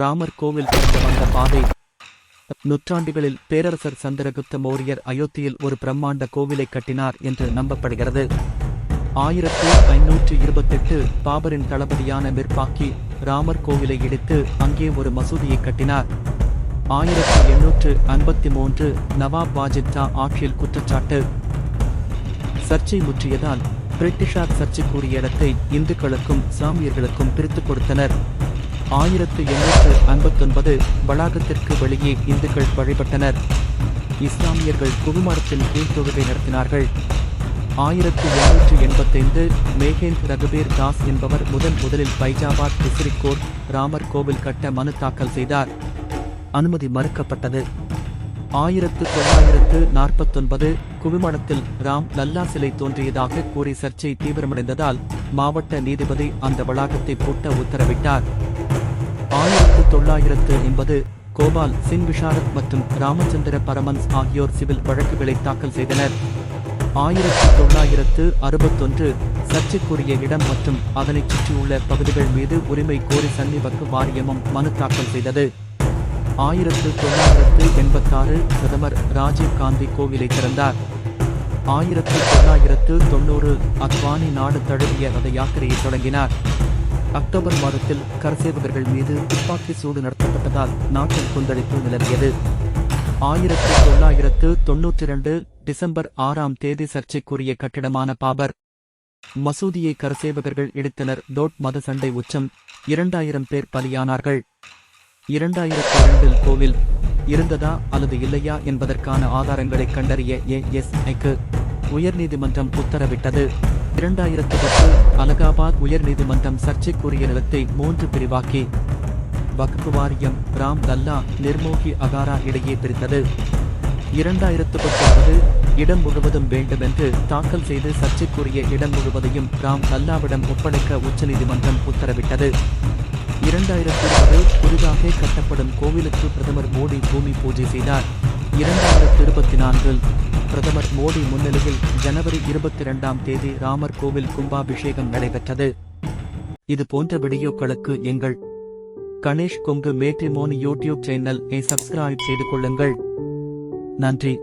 ராமர் கோவில் திறந்து வந்த பாதை. நூற்றாண்டுகளில் பேரரசர் சந்திரகுப்த மௌரியர் அயோத்தியில் ஒரு பிரம்மாண்ட கோவிலை கட்டினார் என்று நம்பப்படுகிறது. ஆயிரத்து ஐநூற்று இருபத்தெட்டு பாபரின் தளபதியான மிர்பாக்கி ராமர் கோவிலை இடித்து அங்கே ஒரு மசூதியை கட்டினார். ஆயிரத்தி எண்ணூற்று ஐம்பத்தி மூன்று நவாப் வாஜித் ஆட்சியில் குற்றச்சாட்டு. சர்ச்சை முற்றியதால் பிரிட்டிஷார் சர்ச்சைக்குரிய இடத்தை இந்துக்களுக்கும் சாமியர்களுக்கும் பிரித்துக் கொடுத்தனர். ஆயிரத்து எண்ணூற்று ஐம்பத்தொன்பது வளாகத்திற்கு வெளியே இந்துக்கள் வழிபட்டனர். இஸ்லாமியர்கள் குழுமரத்தில் கீழ் தொழுகை நடத்தினார்கள். ஆயிரத்து எண்ணூற்று எண்பத்தைந்து மேகேந்த் ரகுபீர் தாஸ் என்பவர் முதன் முதலில் பைஜாபாத் டிஸ்ரிக் ராமர் கோவில் கட்ட மனு தாக்கல் செய்தார். அனுமதி மறுக்கப்பட்டது. ஆயிரத்து தொள்ளாயிரத்து நாற்பத்தொன்பது குவிமடத்தில் ராம் லல்லா சிலை தோன்றியதாக கூறி சர்ச்சை தீவிரமடைந்ததால் மாவட்ட நீதிபதி அந்த வளாகத்தை பூட்ட உத்தரவிட்டார். ஆயிரத்து தொள்ளாயிரத்து எண்பது கோபால் சிங் விஷாரத் மற்றும் ராமச்சந்திர பரமன்ஸ் ஆகியோர் சிவில் வழக்குகளை தாக்கல் செய்தனர். ஆயிரத்து தொள்ளாயிரத்து அறுபத்தொன்று சர்ச்சைக்குரிய இடம் மற்றும் அதனைச் சுற்றியுள்ள பகுதிகள் மீது உரிமை கோரி சன்னிவக்கு வாரியமும் மனு தாக்கல் செய்தது. ஆயிரத்து தொள்ளாயிரத்து எண்பத்தாறு பிரதமர் ராஜீவ் காந்தி கோவிலை திறந்தார். ஆயிரத்து தொள்ளாயிரத்து தொண்ணூறு அத்வானி நாடு தழுவிய ரத யாத்திரையை தொடங்கினார். அக்டோபர் மாதத்தில் கரசேவகர்கள் மீது துப்பாக்கி சூடு நடத்தப்பட்டதால் நாட்டில் கொந்தளிப்பு நிலவியது. ஆயிரத்து தொள்ளாயிரத்து தொன்னூற்றி இரண்டு டிசம்பர் ஆறாம் தேதி சர்ச்சைக்குரிய கட்டிடமான பாபர். மசூதியை கரசேவகர்கள் இடித்தனர். டோட் மத சண்டை உச்சம். இரண்டாயிரம் பேர் பலியானார்கள். இரண்டாயிரத்தி இரண்டில் கோவில் இருந்ததா அல்லது இல்லையா என்பதற்கான ஆதாரங்களை கண்டறிய ஏஎஸ்ஐக்கு உயர்நீதிமன்றம் உத்தரவிட்டது. இரண்டாயிரத்து பத்து அலகாபாத் உயர்நீதிமன்றம் சர்ச்சைக்குரிய நிலத்தை மூன்று பிரிவாக்கி. வக்ஃபு வாரியம் ராம் லல்லா நிர்மோகி அகாரா இடையே பிரித்தது. இரண்டாயிரத்து பத்தொன்பது இடம் முழுவதும் வேண்டுமென்று தாக்கல் செய்து சர்ச்சைக்குரிய இடம் முழுவதையும் ராம் லல்லாவிடம் ஒப்படைக்க உச்சநீதிமன்றம் உத்தரவிட்டது. இரண்டாயிரத்து இருபது புதிதாக கட்டப்படும் கோவிலுக்கு பிரதமர் மோடி பூமி பூஜை செய்தார். இரண்டாயிரத்தி இருபத்தி நான்கில் பிரதமர் மோடி முன்னிலையில் ஜனவரி இருபத்தி இரண்டாம் தேதி ராமர் கோவில் கும்பாபிஷேகம் நடைபெற்றது. இது போன்ற வீடியோக்களுக்கு எங்கள் Ganesh Kongu matrimony YouTube channel subscribe செய்து கொள்ளுங்கள். நன்றி.